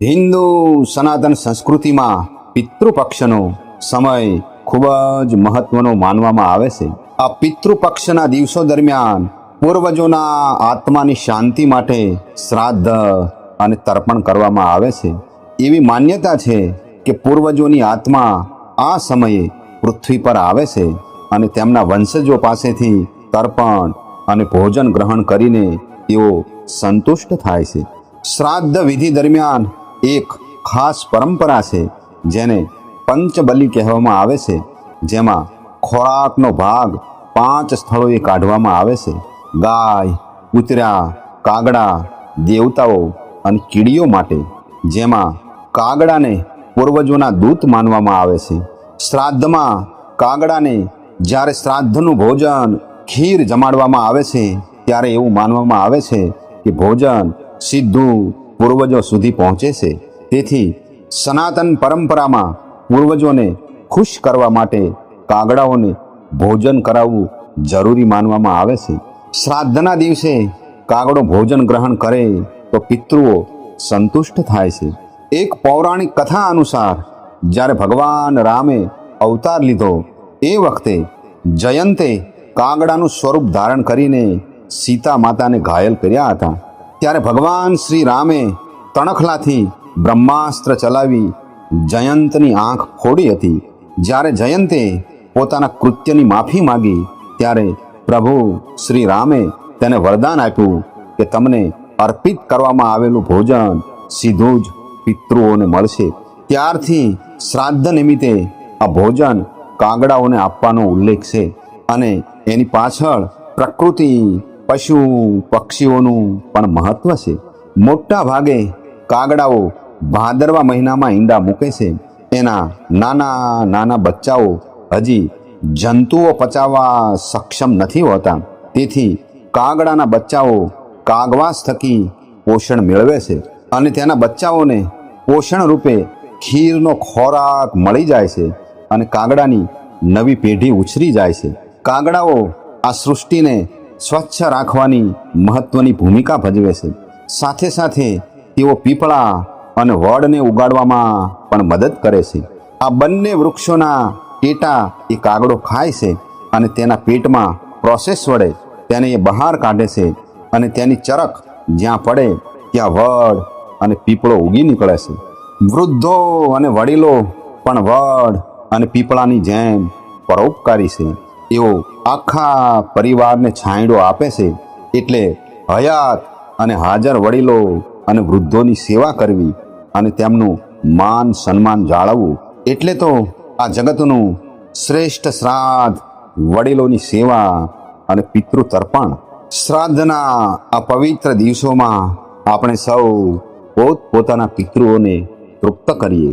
હિન્દુ સનાતન સંસ્કૃતિમાં પિતૃપક્ષનો સમય ખૂબ જ મહત્વનો માનવામાં આવે છે. આ પિતૃપક્ષના દિવસો દરમિયાન પૂર્વજોના આત્માની શાંતિ માટે શ્રાદ્ધ અને તર્પણ કરવામાં આવે છે. એવી માન્યતા છે કે પૂર્વજોની આત્મા આ સમયે પૃથ્વી પર આવે છે અને તેમના વંશજો પાસેથી તર્પણ અને ભોજન ગ્રહણ કરીને તેઓ સંતુષ્ટ થાય છે. શ્રાદ્ધ વિધિ દરમિયાન એક ખાસ પરંપરા છે જેને પંચબલી કહેવામાં આવે છે, જેમાં ખોરાકનો ભાગ પાંચ સ્થળોએ કાઢવામાં આવે છે. ગાય, કૂતરા, કાગડા, દેવતાઓ અને કીડીઓ માટે, જેમાં કાગડાને પૂર્વજોના દૂત માનવામાં આવે છે. શ્રાદ્ધમાં કાગડાને જ્યારે શ્રાદ્ધનું ભોજન ખીર જમાડવામાં આવે છે, ત્યારે એવું માનવામાં આવે છે કે ભોજન સીધું પૂર્વજો સુધી પહોંચે છે. તેથી સનાતન પરંપરામાં પૂર્વજોને ખુશ કરવા માટે કાગડાઓને ભોજન કરાવવું જરૂરી માનવામાં આવે છે. શ્રાદ્ધના દિવસે કાગડો ભોજન ગ્રહણ કરે તો પિતૃઓ સંતુષ્ટ થાય છે. એક પૌરાણિક કથા અનુસાર, જ્યારે ભગવાન રામે અવતાર લીધો, એ વખતે જયંતે કાગડાનું સ્વરૂપ ધારણ કરીને સીતા માતાને ઘાયલ કર્યા હતા. ત્યારે ભગવાન શ્રી રામે તણખલાથી બ્રહ્માસ્ત્ર ચલાવી જયંતની આંખ ફોડી હતી. જ્યારે જયંતે પોતાના કૃત્યની માફી માગી, ત્યારે પ્રભુ શ્રી રામે તેને વરદાન આપ્યું કે તમને અર્પિત કરવામાં આવેલું ભોજન સીધું જ પિતૃઓને મળશે. ત્યારથી શ્રાદ્ધ નિમિત્તે આ ભોજન કાગડાઓને આપવાનો ઉલ્લેખ છે અને એની પાછળ પ્રકૃતિ પશુ પક્ષીઓનું પણ મહત્વ છે. મોટા ભાગે કાગડાઓ ભાદરવા મહિનામાં ઈંડા મૂકે છે. એના નાના નાના બચ્ચાઓ હજી જંતુઓ પચાવવા સક્ષમ નથી હોતા. તેથી કાગડાના બચ્ચાઓ કાગવાસ થકી પોષણ મેળવે છે અને તેના બચ્ચાઓને પોષણ રૂપે ખીરનો ખોરાક મળી જાય છે અને કાગડાની નવી પેઢી ઉછરી જાય છે. કાગડાઓ આ સૃષ્ટિને સ્વચ્છ રાખવાની મહત્વની ભૂમિકા ભજવે છે. સાથે સાથે તેઓ પીપળા અને વડને ઉગાડવામાં પણ મદદ કરે છે. આ બંને વૃક્ષોના ટેટા એ કાગડો ખાય છે અને તેના પેટમાં પ્રોસેસ વડે તેને એ બહાર કાઢે છે અને તેની ચરક જ્યાં પડે ત્યાં વડ અને પીપળો ઉગી નીકળે છે. વૃદ્ધો અને વડીલો પણ વડ અને પીપળાની જેમ પરોપકારી છે. એઓ આખા પરિવારને છાંયડો આપે છે, એટલે હયાત અને હાજર વડીલો અને વૃદ્ધોની સેવા કરવી અને તેમનું માન સન્માન જાળવવું, એટલે તો આ જગતનું શ્રેષ્ઠ શ્રાદ્ધ વડીલોની સેવા અને પિતૃ તર્પણ શ્રાદ્ધના આ પવિત્ર દિવસોમાં આપણે સૌ પોત પોતાના પિતૃઓને તૃપ્ત કરીએ.